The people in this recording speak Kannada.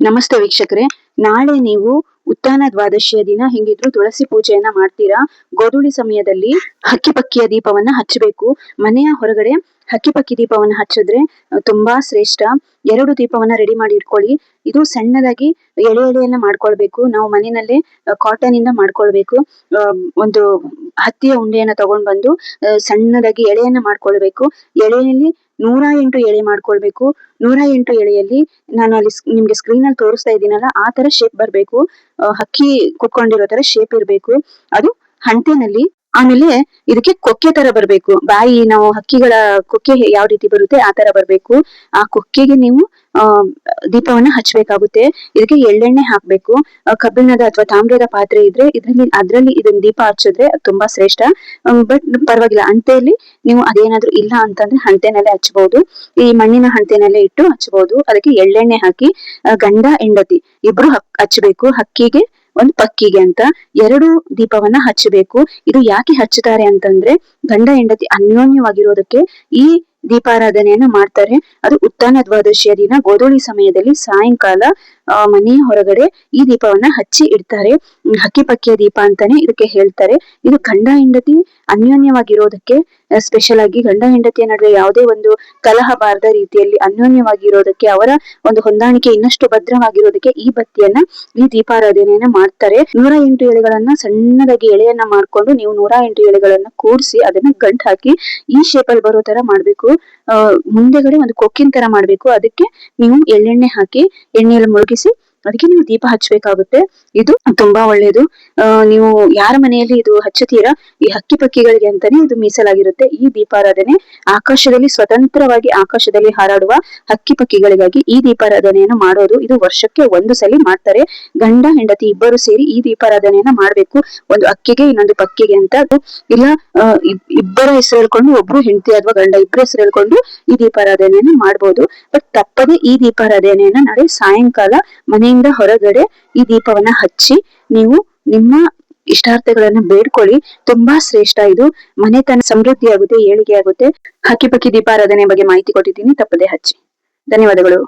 ನಮಸ್ತೆ ವೀಕ್ಷಕರೇ. ನಾಳೆ ನೀವು ಉತ್ತಾನ ದ್ವಾದಶಿಯ ದಿನ, ಹೆಂಗಿದ್ರು ತುಳಸಿ ಪೂಜೆಯನ್ನ ಮಾಡ್ತೀರಾ? ಗೋಧೂಳಿ ಸಮಯದಲ್ಲಿ ಹಕ್ಕಿ ಪಕ್ಕಿಯ ದೀಪವನ್ನ ಹಚ್ಚಬೇಕು. ಮನೆಯ ಹೊರಗಡೆ ಹಕ್ಕಿ ಪಕ್ಕಿ ದೀಪವನ್ನ ಹಚ್ಚಿದ್ರೆ ತುಂಬಾ ಶ್ರೇಷ್ಠ. ಎರಡು ದೀಪವನ್ನ ರೆಡಿ ಮಾಡಿ ಇಟ್ಕೊಳ್ಳಿ. ಇದು ಸಣ್ಣದಾಗಿ ಎಳೆ ಎಳೆಯನ್ನ ಮಾಡ್ಕೊಳ್ಬೇಕು. ನಾವು ಮನೆಯಲ್ಲೇ ಕಾಟನ್ ಇಂದ ಮಾಡ್ಕೊಳ್ಬೇಕು. ಒಂದು ಹತ್ತಿಯ ಉಂಡೆಯನ್ನ ತಗೊಂಡ್ ಬಂದು ಸಣ್ಣದಾಗಿ ಎಳೆಯನ್ನ ಮಾಡ್ಕೊಳ್ಬೇಕು. ಎಳೆಯಲ್ಲಿ ನೂರ ಎಂಟು ಎಳೆ ಮಾಡ್ಕೊಳ್ಬೇಕು. ನೂರ ಎಂಟು ಎಳೆಯಲ್ಲಿ ನಾನು ಅಲ್ಲಿ ನಿಮ್ಗೆ ಸ್ಕ್ರೀನ್ ಅಲ್ಲಿ ತೋರಿಸ್ತಾ ಇದ್ದೀನಲ್ಲ, ಆ ತರ ಶೇಪ್ ಬರ್ಬೇಕು. ಹಕ್ಕಿ ಕುತ್ಕೊಂಡಿರೋ ತರ ಶೇಪ್ ಇರ್ಬೇಕು. ಅದು ಹಂಟೆನಲ್ಲಿ ಆಮೇಲೆ ಇದಕ್ಕೆ ಕೊಕ್ಕೆ ತರ ಬರ್ಬೇಕು. ಬಾಯಿ ನಾವು ಹಕ್ಕಿಗಳ ಕೊಕ್ಕೆ ಯಾವ ರೀತಿ ಬರುತ್ತೆ ಆ ತರ ಬರ್ಬೇಕು. ಆ ಕೊಕ್ಕೆಗೆ ನೀವು ಆ, ದೀಪವನ್ನ ಹಚ್ಬೇಕಾಗುತ್ತೆ. ಇದಕ್ಕೆ ಎಳ್ಳೆಣ್ಣೆ ಹಾಕ್ಬೇಕು. ಕಬ್ಬಿಣದ ಅಥವಾ ತಾಮ್ರದ ಪಾತ್ರೆ ಇದ್ರೆ ಇದ್ರಲ್ಲಿ, ಅದ್ರಲ್ಲಿ ಇದನ್ನ ದೀಪ ಹಚ್ಚಿದ್ರೆ ತುಂಬಾ ಶ್ರೇಷ್ಠ. ಬಟ್ ಪರವಾಗಿಲ್ಲ ಅಂತೆಯಲ್ಲಿ ನೀವು ಅದೇನಾದ್ರೂ ಇಲ್ಲ ಅಂತಂದ್ರೆ ಹಂತೆನಲ್ಲೇ ಹಚ್ಚಬಹುದು ಈ ಮಣ್ಣಿನ ಹಂತೆನಲ್ಲೇ ಇಟ್ಟು ಹಚ್ಚಬಹುದು ಅದಕ್ಕೆ ಎಳ್ಳೆಣ್ಣೆ ಹಾಕಿ ಗಂಡ, ಹೆಂಡತಿ ಇಬ್ರು ಹಚ್ಚಬೇಕು ಹಕ್ಕಿಗೆ ಒಂದು ಪಕ್ಕಿಗೆ ಅಂತ. ಎರಡು ದೀಪವನ್ನ ಹಚ್ಚಬೇಕು ಇದು ಯಾಕೆ ಹಚ್ಚುತ್ತಾರೆ ಅಂತಂದ್ರೆ ಗಂಡ, ಹೆಂಡತಿ ಅನ್ಯೋನ್ಯವಾಗಿರೋದಕ್ಕೆ ಈ ದೀಪಾರಾಧನೆಯನ್ನ ಮಾಡ್ತಾರೆ. ಅದು ಉತ್ತಾನ ದ್ವಾದಶಿಯ ದಿನ ಗೋಧೂಳಿ ಸಮಯದಲ್ಲಿ ಸಾಯಂಕಾಲ ಮನೆಯ ಹೊರಗಡೆ ಈ ದೀಪವನ್ನ ಹಚ್ಚಿ ಇಡ್ತಾರೆ. ಹಕ್ಕಿ ಪಕ್ಕಿಯ ದೀಪ ಅಂತಾನೆ ಇದಕ್ಕೆ ಹೇಳ್ತಾರೆ. ಇದು ಗಂಡ ಹೆಂಡತಿ ಅನ್ಯೋನ್ಯವಾಗಿರೋದಕ್ಕೆ ಸ್ಪೆಷಲ್ ಆಗಿ ಗಂಡ ಹೆಂಡತಿಯ ನಡುವೆ ಯಾವುದೇ ಒಂದು ಕಲಹ ಬಾರದ ರೀತಿಯಲ್ಲಿ ಅನ್ಯೋನ್ಯವಾಗಿರೋದಕ್ಕೆ ಅವರ ಒಂದು ಹೊಂದಾಣಿಕೆ ಇನ್ನಷ್ಟು ಭದ್ರವಾಗಿರೋದಕ್ಕೆ ಈ ಬತ್ತಿಯನ್ನ, ಈ ದೀಪಾರಾಧನೆಯನ್ನ ಮಾಡ್ತಾರೆ. ನೂರ ಎಂಟು ಎಳೆಗಳನ್ನ ಸಣ್ಣದಾಗಿ ಎಳೆಯನ್ನ ಮಾಡ್ಕೊಂಡು ನೀವು ನೂರ ಎಂಟು ಎಳೆಗಳನ್ನ ಕೂಡಿಸಿ ಅದನ್ನ ಗಂಟು ಹಾಕಿ ಈ ಶೇಪ್ ಅಲ್ಲಿ ಬರೋ ತರ ಮಾಡ್ಬೇಕು. ಮುಂದೆಗಡೆ ಒಂದು ಕೊಕ್ಕಿನ ತರ ಮಾಡ್ಬೇಕು. ಅದಕ್ಕೆ ನೀವು ಎಳ್ಳೆಣ್ಣೆ ಹಾಕಿ, ಎಣ್ಣೆಯಲ್ಲಿ ಮುಳುಗಿಸಿ ಅದಕ್ಕೆ ನೀವು ದೀಪ ಹಚ್ಚಬೇಕಾಗುತ್ತೆ. ಇದು ತುಂಬಾ ಒಳ್ಳೇದು. ಆ, ನೀವು ಯಾರ ಮನೆಯಲ್ಲಿ ಇದು ಹಚ್ಚುತ್ತೀರಾ? ಈ ಹಕ್ಕಿ ಪಕ್ಕಿಗಳಿಗೆ ಅಂತಾನೆ ಇದು ಮೀಸಲಾಗಿರುತ್ತೆ. ಈ ದೀಪಾರಾಧನೆ ಆಕಾಶದಲ್ಲಿ ಸ್ವತಂತ್ರವಾಗಿ ಆಕಾಶದಲ್ಲಿ ಹಾರಾಡುವ ಹಕ್ಕಿ ಪಕ್ಕಿಗಳಿಗಾಗಿ ಈ ದೀಪಾರಾಧನೆಯನ್ನು ಮಾಡೋದು. ಇದು ವರ್ಷಕ್ಕೆ ಒಂದು ಸಲ ಮಾಡ್ತಾರೆ. ಗಂಡ, ಹೆಂಡತಿ ಇಬ್ಬರು ಸೇರಿ ಈ ದೀಪಾರಾಧನೆಯನ್ನ ಮಾಡ್ಬೇಕು. ಒಂದು ಅಕ್ಕಿಗೆ ಇನ್ನೊಂದು ಪಕ್ಕಿಗೆ ಅಂತ. ಇಲ್ಲ ಇಬ್ಬರ ಹೆಸರು ಹೇಳ್ಕೊಂಡು ಒಬ್ರು ಹೆಂಡತಿ ಅಥವಾ ಗಂಡ ಇಬ್ಬರ ಹೆಸರು ಹೇಳ್ಕೊಂಡು ಈ ದೀಪಾರಾಧನೆಯನ್ನ ಮಾಡ್ಬೋದು. ಬಟ್ ತಪ್ಪದೆ ಈ ದೀಪಾರಾಧನೆಯನ್ನ ನಾಳೆ ಸಾಯಂಕಾಲ ಮನೆಯಿಂದ ಹೊರಗಡೆ ಈ ದೀಪವನ್ನ ಹಚ್ಚಿ ನೀವು ನಿಮ್ಮ ಇಷ್ಟಾರ್ಥಗಳನ್ನ ಬೇಡ್ಕೊಳ್ಳಿ. ತುಂಬಾ ಶ್ರೇಷ್ಠ ಇದು. ಮನೆತನ ಸಮೃದ್ಧಿ ಆಗುತ್ತೆ, ಏಳಿಗೆ ಆಗುತ್ತೆ. ಹಕ್ಕಿ ಪಕ್ಕಿ ದೀಪಾರಾಧನೆ ಬಗ್ಗೆ ಮಾಹಿತಿ ಕೊಟ್ಟಿದ್ದೀನಿ, ತಪ್ಪದೆ ಹಚ್ಚಿ. ಧನ್ಯವಾದಗಳು.